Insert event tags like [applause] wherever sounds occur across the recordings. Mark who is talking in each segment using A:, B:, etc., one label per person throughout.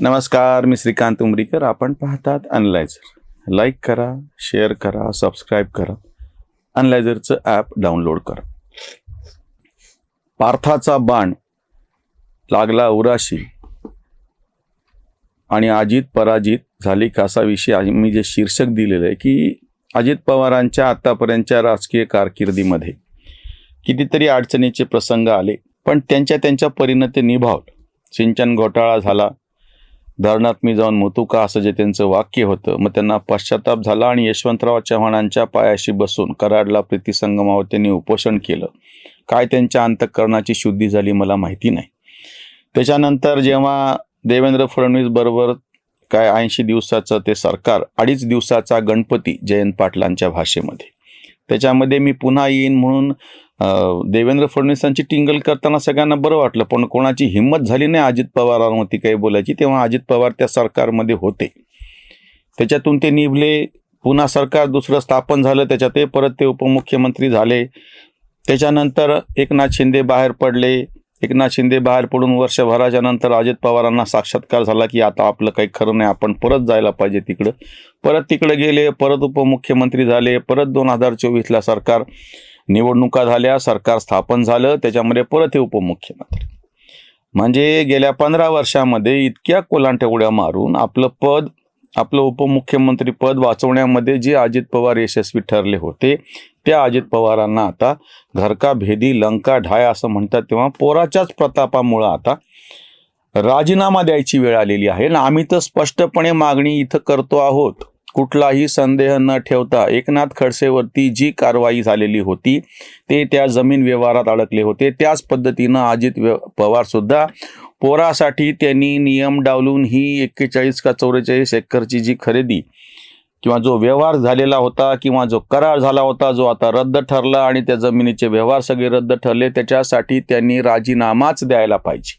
A: नमस्कार मी श्रीकांत उमरीकर. आपण पाहतात अनलायझर लाईक करा शेअर करा सबस्क्राईब करा. अनलायझरचं ॲप डाउनलोड करा. पार्थाचा बाण लागला उराशी. आणि अजित पराजित झाली कासाविषयी मी जे शीर्षक दिलेलं आहे की अजित पवारांच्या आत्तापर्यंतच्या राजकीय कारकिर्दीमध्ये कितीतरी अडचणीचे प्रसंग आले पण त्यांच्या त्यांच्या परीनं ते निभावलं. सिंचन घोटाळा झाला धरणात मी जाऊन मोतू का? असं जे त्यांचं वाक्य होतं. मग त्यांना पश्चाताप झाला आणि यशवंतराव चव्हाणांच्या पायाशी बसून कराडला प्रीतिसंगमावर त्यांनी उपोषण केलं. काय त्यांच्या अंतःकरणाची शुद्धी झाली मला माहिती नाही. त्याच्यानंतर जेव्हा देवेंद्र फडणवीस बरोबर काय ऐंशी दिवसाचं ते सरकार अडीच दिवसाचा गणपती जयंत पाटलांच्या भाषेमध्ये. त्याच्यामध्ये मी पुन्हा येईन म्हणून देवेंद्र फडणवीसांची टिंगल करताना सगळ्यांना बरं वाटलं पण कोणाची हिंमत झाली नाही अजित पवारांवरती काही बोलायची तेव्हा अजित पवार त्या सरकारमध्ये होते. त्याच्यातून ते निभले पुन्हा सरकार दुसरं स्थापन झालं त्याच्यात ते परत ते उपमुख्यमंत्री झाले. त्याच्यानंतर एकनाथ शिंदे बाहेर पडले. एकनाथ शिंदे बाहेर पडून वर्षभराच्या नंतर अजित पवारांना साक्षात्कार झाला की आता आपलं काही खरं नाही आपण परत जायला पाहिजे तिकडं. परत तिकडे गेले परत उपमुख्यमंत्री झाले परत दोन हजार चोवीसला सरकार निवडणुका झाल्या सरकार स्थापन झालं त्याच्यामध्ये परत हे उपमुख्यमंत्री. म्हणजे गेल्या पंधरा वर्षामध्ये इतक्या कोलांट्या उड्या मारून आपलं पद आपलं उपमुख्यमंत्री पद वाचवण्यामध्ये जे अजित पवार यशस्वी ठरले होते त्या अजित पवारांना आता घरका भेदी लंका ढाय असं म्हणतात तेव्हा पोराच्याच प्रतापामुळं आता राजीनामा द्यायची वेळ आलेली आहे. आणि आम्ही तर स्पष्टपणे मागणी इथं करतो आहोत. कुठलाही संदेह न ठेवता एकनाथ खडसेवरती जी कारवाई झालेली होती ते त्या जमीन व्यवहारात अडकले होते. त्याच पद्धतीनं अजित व्य पोरासाठी त्यांनी नियम डावलून ही एक्केचाळीस का चौवेचाळीस एकरची जी खरेदी किंवा जो व्यवहार झालेला होता किंवा जो करार झाला होता जो आता रद्द ठरला आणि त्या जमिनीचे व्यवहार सगळे रद्द ठरले त्याच्यासाठी त्यांनी राजीनामाच द्यायला पाहिजे.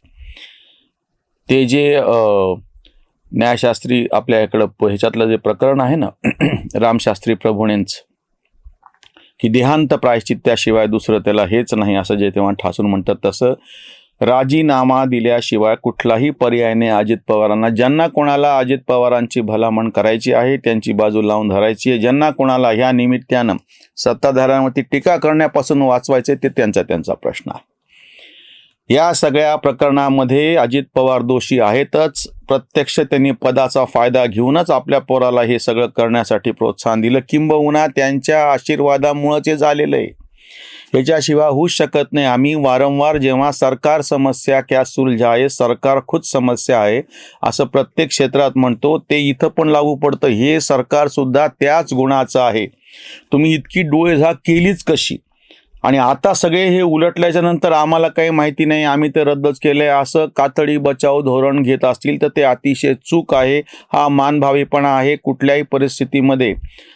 A: ते जे न्यायशास्त्री आपल्या इकडं प- ह्याच्यातलं जे प्रकरण आहे ना [clears throat] रामशास्त्री प्रभुणेंचं की देहांत प्रायश्चित्याशिवाय दुसरं त्याला हेच नाही असं जे तेव्हा ठासून म्हणतात तसं राजीनामा दिल्याशिवाय कुठलाही पर्याय नाही अजित पवारांना ज्यांना कोणाला अजित पवारांची भलामण करायची आहे त्यांची बाजू लावून धरायची आहे ज्यांना कोणाला ह्या निमित्तानं सत्ताधाऱ्यांवरती टीका करण्यापासून वाचवायचे ते त्यांचा त्यांचा प्रश्न आहे. या सगळ्या प्रकरणामध्ये अजित पवार दोषी आहेतच. प्रत्यक्ष त्यांनी पदाचा फायदा घेऊनच आपल्या पोराला हे सगळं करण्यासाठी प्रोत्साहन दिलं. किंबहुना त्यांच्या आशीर्वादामुळंच हे झालेलं आहे. याच्याशिवाय होऊच शकत नाही. आम्ही वारंवार जेव्हा सरकार समस्या क्या सुलझा आहे सरकार खुद समस्या आहे असं प्रत्येक क्षेत्रात म्हणतो ते इथं पण लागू पडतं. हे सरकारसुद्धा त्याच गुणाचं आहे. तुम्ही इतकी डोळेझाक केलीच कशी? आणि आता सगळे हे उलटल्याच्या नंतर आम्हाला काही माहिती नाही. आम्ही ते रद्दच केलंय. असं कातडी बचाव धोरण घेत असतील तर ते अतिशय चूक आहे. हा मानभावीपणा आहे कुठल्याही परिस्थितीमध्ये.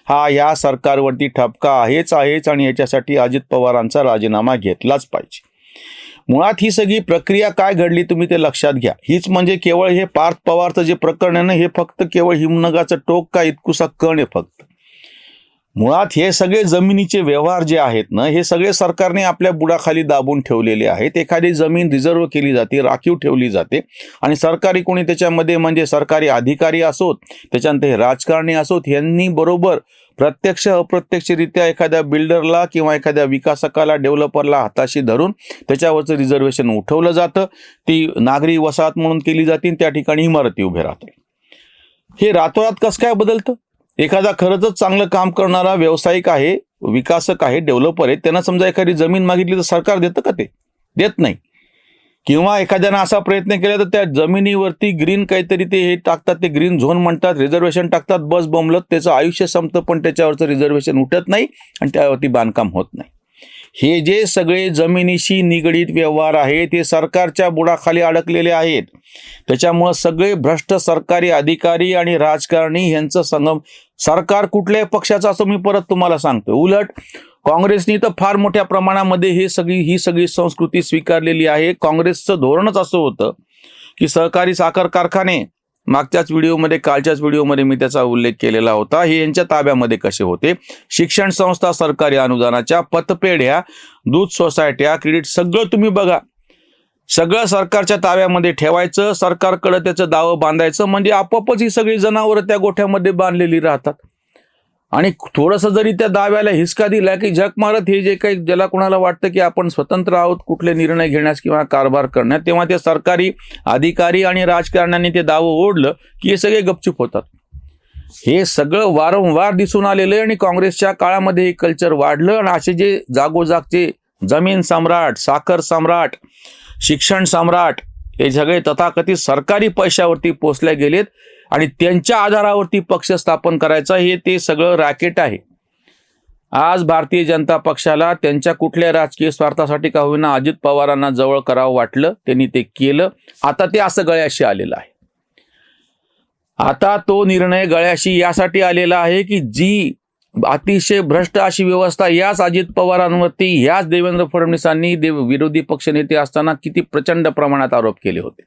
A: हा या सरकारवरती ठपका आहेच आहेच आणि याच्यासाठी अजित पवारांचा राजीनामा घेतलाच पाहिजे. मुळात ही सगळी प्रक्रिया काय घडली तुम्ही ते लक्षात घ्या. हीच म्हणजे केवळ हे पार्थ पवारचं जे प्रकरण आहे ना हे फक्त केवळ हिमनगाचं टोक का इतकुसा कण आहे फक्त? मुळात हे सगळे जमिनीचे व्यवहार जे आहेत ना हे सगळे सरकारने आपल्या बुडाखाली दाबून ठेवलेले आहेत. एखादी जमीन रिझर्व केली जाते राखीव ठेवली जाते. आणि सरकारी कोणी त्याच्यामध्ये म्हणजे सरकारी अधिकारी असोत त्याच्यानंतर हे राजकारणी असोत यांनी बरोबर प्रत्यक्ष अप्रत्यक्षरित्या एखाद्या बिल्डरला किंवा एखाद्या विकासकाला डेव्हलपरला हाताशी धरून त्याच्यावरचं रिझर्वेशन उठवलं जातं. ती नागरी वसाहत म्हणून केली जाते आणि त्या ठिकाणी इमारती उभे राहतात. हे रातोरात कसं काय बदलतं? एखादा खरंच चांगलं काम करणारा व्यावसायिक आहे विकासक आहे डेव्हलपर आहे त्यांना समजा एखादी जमीन मागितली तर सरकार देतं का ते? देत नाही. किंवा एखाद्यानं असा प्रयत्न केला तर त्या जमिनीवरती ग्रीन काहीतरी ते हे टाकतात ते ग्रीन झोन म्हणतात रिझर्वेशन टाकतात बस बोंबलत त्याचं आयुष्य संपतं पण त्याच्यावरचं रिझर्वेशन उठत नाही आणि त्यावरती बांधकाम होत नाही. हे जे सगळे जमिनीशी निगडीत व्यवहार आहेत ते सरकारच्या बुडाखाली अडकलेले आहेत. त्याच्यामुळं सगळे भ्रष्ट सरकारी अधिकारी आणि राजकारणी यांचं संगम सरकार कुठल्याही पक्षाचं असं मी परत तुम्हाला सांगतो उलट काँग्रेसनी तर फार मोठ्या प्रमाणामध्ये हे सगळी ही सगळी संस्कृती स्वीकारलेली आहे. काँग्रेसचं धोरणच असं होतं की सहकारी साखर कारखाने मागच्याच व्हिडिओमध्ये कालच्याच व्हिडिओमध्ये मी त्याचा उल्लेख केलेला होता. हे यांच्या ताब्यामध्ये कसे होते? शिक्षण संस्था सरकारी अनुदानाच्या पतपेढ्या दूध सोसायट्या क्रेडिट सगळं तुम्ही बघा. सगळं सरकारच्या ताब्यामध्ये ठेवायचं सरकारकडे त्याचं दावं बांधायचं म्हणजे आपोआपच ही सगळी जनावरं त्या गोठ्यामध्ये बांधलेली राहतात. आणि थोडंसं जरी त्या दाव्याला हिसका दिला की जग मारत हे जे काही ज्याला कुणाला वाटतं की आपण स्वतंत्र आहोत कुठले निर्णय घेण्यास किंवा कारभार करण्यात तेव्हा ते सरकारी अधिकारी आणि राजकारण्यांनी ते दावं ओढलं की हे सगळे गपचूप होतात. हे सगळं वारंवार दिसून आलेलं आहे आणि काँग्रेसच्या काळामध्ये हे कल्चर वाढलं आणि असे जे जागोजागचे जमीन सम्राट साखर सम्राट शिक्षण सम्राट हे सगळे तथाकथित सरकारी पैशावरती पोचले गेलेत. आणि त्यांच्या आधारावरती पक्ष स्थापन करायचा हे ते सगळं रॅकेट आहे. आज भारतीय जनता पक्षाला त्यांच्या कुठल्या राजकीय स्वार्थासाठी का होईना अजित पवारांना जवळ करावं वाटलं त्यांनी ते केलं. आता ते असं गळ्याशी आलेलं आहे. आता तो निर्णय गळ्याशी यासाठी आलेला आहे की जी अतिशय भ्रष्ट अशी व्यवस्था याच अजित पवारांवरती याच देवेंद्र फडणवीसांनी देव विरोधी पक्षनेते असताना किती प्रचंड प्रमाणात आरोप केले होते.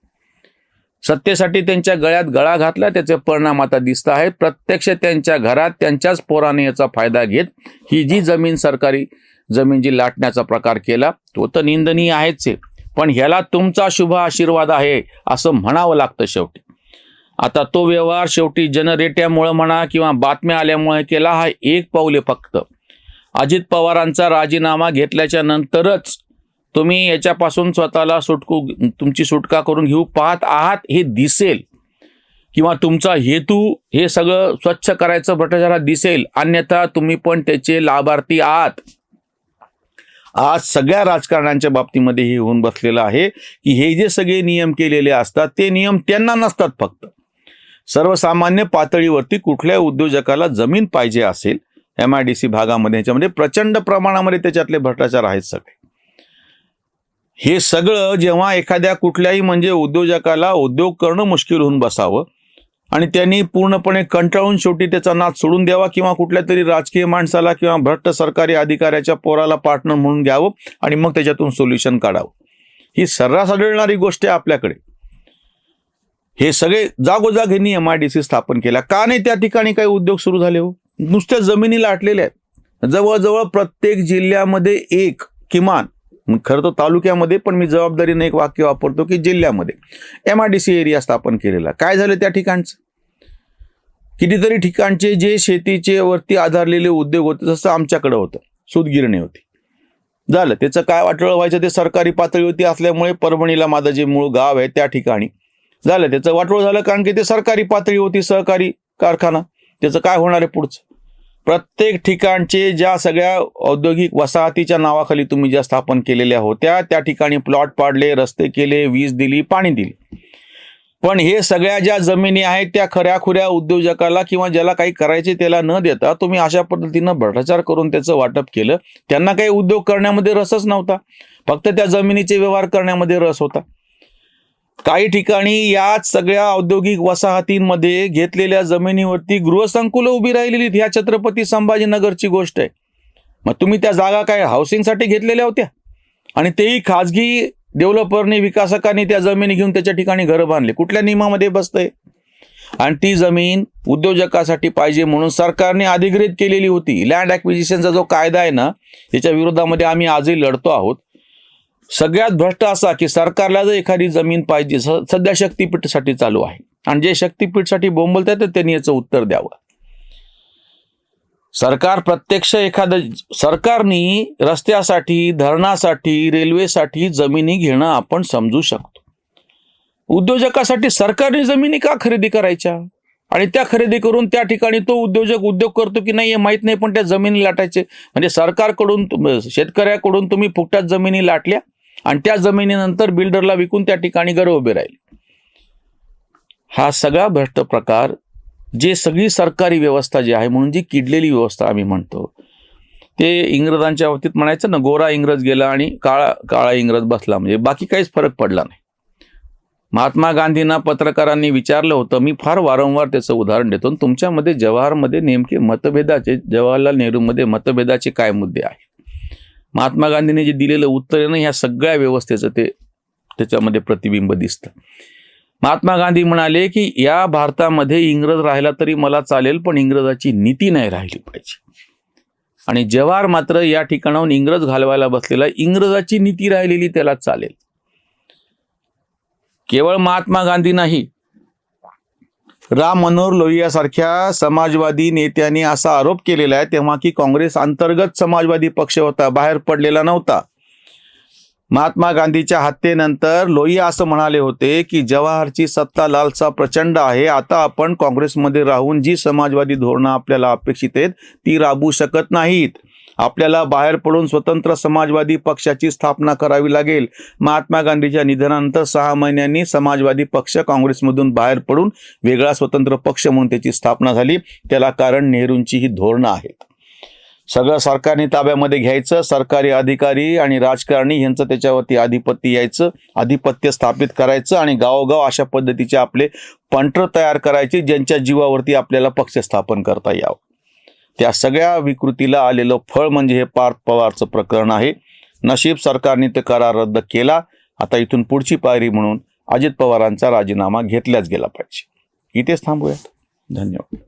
A: सत्तेसाठी त्यांच्या गळ्यात गळा घातला त्याचे परिणाम आता दिसत आहेत. प्रत्यक्ष त्यांच्या घरात त्यांच्याच पोराने याचा फायदा घेत ही जी जमीन सरकारी जमीन जी लाटण्याचा प्रकार केला तो तर निंदनीय आहेच आहे. पण ह्याला तुमचा शुभ आशीर्वाद आहे असं म्हणावं लागतं शेवटी. आता तो व्यवहार शेवटी जनरेट्यामुळं म्हणा किंवा बातम्या आल्यामुळे केला हा एक पाऊले फक्त. अजित पवारांचा राजीनामा घेतल्याच्या नंतरच तुम्ही याच्यापासून स्वतःला सुटकू तुमची सुटका करून घेऊ पाहत आहात हे दिसेल. किंवा तुमचा हेतू हे सगळं स्वच्छ करायचं भ्रष्टाचारात दिसेल. अन्यथा तुम्ही पण त्याचे लाभार्थी आहात. आज सगळ्या राजकारण्यांच्या बाबतीमध्ये हे होऊन बसलेलं आहे की हे जे सगळे नियम केलेले असतात ते नियम त्यांना नसतात फक्त. सर्वसामान्य पातळीवरती कुठल्या उद्योजकाला जमीन पाहिजे असेल एम आय डी सी भागामध्ये याच्यामध्ये प्रचंड प्रमाणामध्ये त्याच्यातले भ्रष्टाचार आहेत सगळे. हे सगळं जेव्हा एखाद्या कुठल्याही म्हणजे उद्योजकाला उद्योग करणं मुश्किल होऊन बसावं आणि त्यांनी पूर्णपणे कंटाळून शेवटी त्याचा नाद सोडून द्यावा किंवा कुठल्या तरी राजकीय माणसाला किंवा भ्रष्ट सरकारी अधिकाऱ्याच्या पोराला पार्टनर म्हणून घ्यावं आणि मग त्याच्यातून सोल्युशन काढावं. ही सर्रास आढळणारी गोष्ट आहे आपल्याकडे. हे सगळे जागोजाग यांनी एम आय डी सी स्थापन केला. का नाही त्या ठिकाणी काही उद्योग सुरू झाले हो? नुसत्या जमिनी आटलेल्या आहेत. जवळजवळ प्रत्येक जिल्ह्यामध्ये एक किमान खरं तर तालुक्यामध्ये पण मी जबाबदारीने एक वाक्य वापरतो की जिल्ह्यामध्ये. M I D C area स्थापन केलेला. काय झालं त्या ठिकाणचं? कितीतरी ठिकाणचे जे शेतीचे वरती आधारलेले उद्योग होते जसं आमच्याकडं होतं. सुतगिरणी होती. झालं. त्याचं काय वाटळ व्हायचं? ते सरकारी पातळीवरती असल्यामुळे परभणीला माझं जे मूळ गाव आहे त्या ठिकाणी. झालं. त्याचं वाटोळ झालं कारण की ते सरकारी पातळी होती सहकारी कारखाना. त्याचं काय होणार आहे पुढचं? प्रत्येक ठिकाणचे ज्या सगळ्या औद्योगिक वसाहतीच्या नावाखाली तुम्ही ज्या स्थापन केलेल्या होत्या त्या ठिकाणी प्लॉट पाडले रस्ते केले वीज दिली पाणी दिली. पण हे सगळ्या ज्या जमिनी आहेत त्या खऱ्याखुऱ्या उद्योजकाला किंवा ज्याला काही करायचे त्याला न देता तुम्ही अशा पद्धतीनं भ्रष्टाचार करून त्याचं वाटप केलं. त्यांना काही उद्योग करण्यामध्ये रसच नव्हता. फक्त त्या जमिनीचे व्यवहार करण्यामध्ये रस होता. काही ठिकाणी याच सगळ्या औद्योगिक वसाहतींमध्ये घेतलेल्या जमिनीवरती गृहसंकुलं उभी राहिलेली ह्या छत्रपती संभाजीनगरची गोष्ट आहे. मग तुम्ही त्या जागा काय हाऊसिंगसाठी घेतलेल्या होत्या? आणि तेही खाजगी डेव्हलपरने विकासकांनी त्या जमिनी घेऊन त्याच्या ठिकाणी घरं बांधले. कुठल्या नियमामध्ये बसतंय? आणि ती जमीन उद्योजकासाठी पाहिजे म्हणून सरकारने अधिग्रहित केलेली होती. लँड ॲक्विजिशनचा जो कायदा आहे ना त्याच्या विरोधामध्ये आम्ही आजही लढतो आहोत. सगळ्यात भ्रष्ट असा की सरकारला जर एखादी जमीन पाहिजे सध्या शक्तीपीठसाठी चालू आहे. आणि जे शक्तीपीठसाठी बोंबलतात तर त्यांनी याचं उत्तर द्यावं. सरकार प्रत्यक्ष एखादं सरकारनी रस्त्यासाठी धरणासाठी रेल्वेसाठी जमिनी घेणं आपण समजू शकतो. उद्योजकासाठी सरकारने जमिनी का खरेदी करायच्या? आणि त्या खरेदी करून त्या ठिकाणी तो उद्योजक उद्योग करतो की नाही हे माहीत नाही पण त्या जमिनी लाटायचे. म्हणजे सरकारकडून शेतकऱ्याकडून तुम्ही फुकटात जमिनी लाटल्या आणि त्या जमिनीनंतर बिल्डरला विकून त्या ठिकाणी घरं उभे राहिले. हा सगळा भ्रष्ट प्रकार जे सगळी सरकारी व्यवस्था जी आहे म्हणून जी किडलेली व्यवस्था आम्ही म्हणतो ते इंग्रजांच्या बाबतीत म्हणायचं ना गोरा इंग्रज गेला आणि काळा काळा इंग्रज बसला म्हणजे बाकी काहीच फरक पडला नाही. महात्मा गांधींना पत्रकारांनी विचारलं होतं मी फार वारंवार त्याचं उदाहरण देतो तुमच्यामध्ये जवाहरमध्ये नेमके मतभेदाचे जवाहरलाल नेहरूमध्ये मतभेदाचे काय मुद्दे आहेत? महात्मा गांधींनी जे दिलेलं उत्तर आहे ना ह्या सगळ्या व्यवस्थेचं ते त्याच्यामध्ये प्रतिबिंब दिसतं. महात्मा गांधी म्हणाले की या भारतामध्ये इंग्रज राहिला तरी मला चालेल पण इंग्रजाची नीती नाही राहिली पाहिजे. आणि जवाहर मात्र या ठिकाणाहून इंग्रज घालवायला बसलेला इंग्रजाची नीती राहिलेली त्याला चालेल. केवळ महात्मा गांधी नाही राम मनोहर लोहियासारख्या समाजवादी नेत्यांनी असा आरोप केलेला आहे तेव्हा की काँग्रेस अंतर्गत समाजवादी पक्ष होता बाहेर पडलेला नव्हता. महात्मा गांधीच्या हत्येनंतर लोहिया असं म्हणाले होते की जवाहरची सत्ता लालसा प्रचंड आहे आता आपण काँग्रेसमध्ये राहून जी समाजवादी धोरणं आपल्याला अपेक्षित आहेत ती राबवू शकत नाहीत. आपल्याला बाहेर पडून स्वतंत्र समाजवादी पक्षाची स्थापना करावी लागेल. महात्मा गांधीच्या निधनानंतर सहा महिन्यांनी समाजवादी पक्ष काँग्रेसमधून बाहेर पडून वेगळा स्वतंत्र पक्ष म्हणून त्याची स्थापना झाली. त्याला कारण नेहरूंची ही धोरणं आहेत. सगळं सरकारने ताब्यामध्ये घ्यायचं सरकारी अधिकारी आणि राजकारणी यांचं त्याच्यावरती आधिपत्य यायचं आधिपत्य स्थापित करायचं आणि गावोगाव अशा पद्धतीचे आपले पंटर तयार करायचे ज्यांच्या जीवावरती आपल्याला पक्ष स्थापन करता यावं. त्या सगळ्या विकृतीला आलेलं फळ म्हणजे हे पार्थ पवारचं प्रकरण आहे. नशीब सरकारने ते करार रद्द केला. आता इथून पुढची पायरी म्हणून अजित पवारांचा राजीनामा घेतल्याच गेला पाहिजे. इथेच थांबूयात. धन्यवाद.